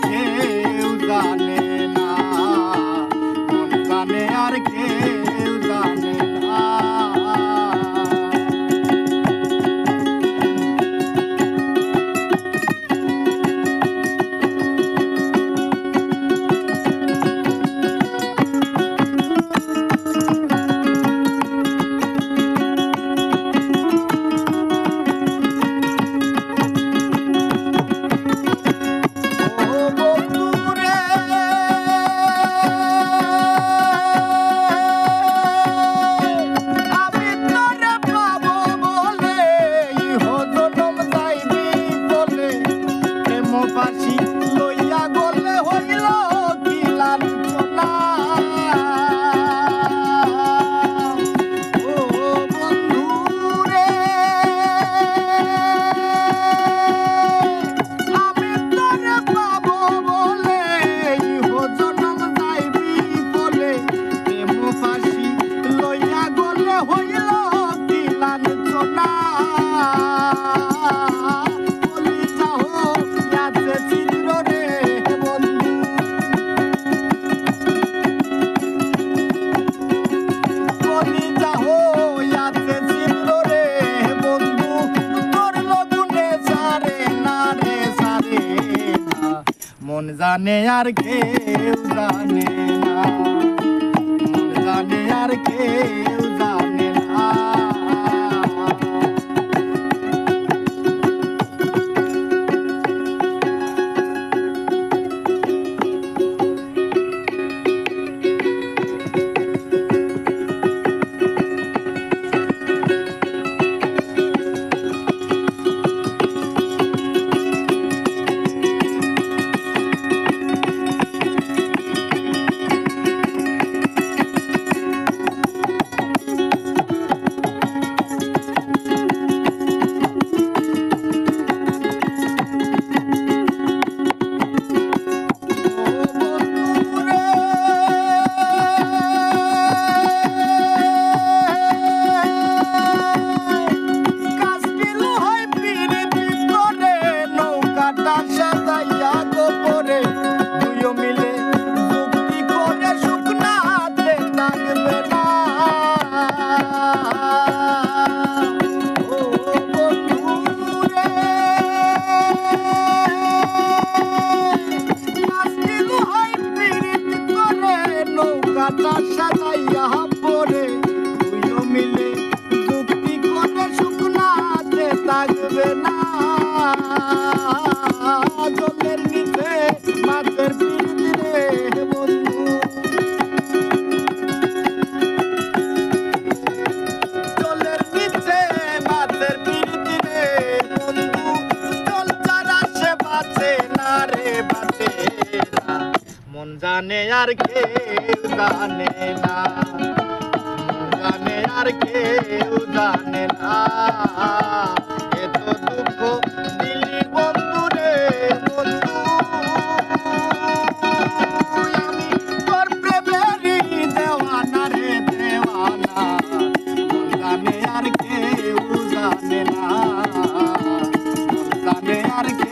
que জানে আর কেউ জানে না। জানে আর কেউ সাজাইয়া পরে তুইও মিলে যুক্তি করে শুকনাতে থাকবে না। জানে আর কেউ জানে না। জানে আর কেউ জানে না। এত দুঃখ দিলি বন্ধু রে, বন্ধু। আমি তোর প্রেমেরই দেওয়ানা রে, দেওয়ানা। জানে আর কেউ জানে না। জানে আর কেউ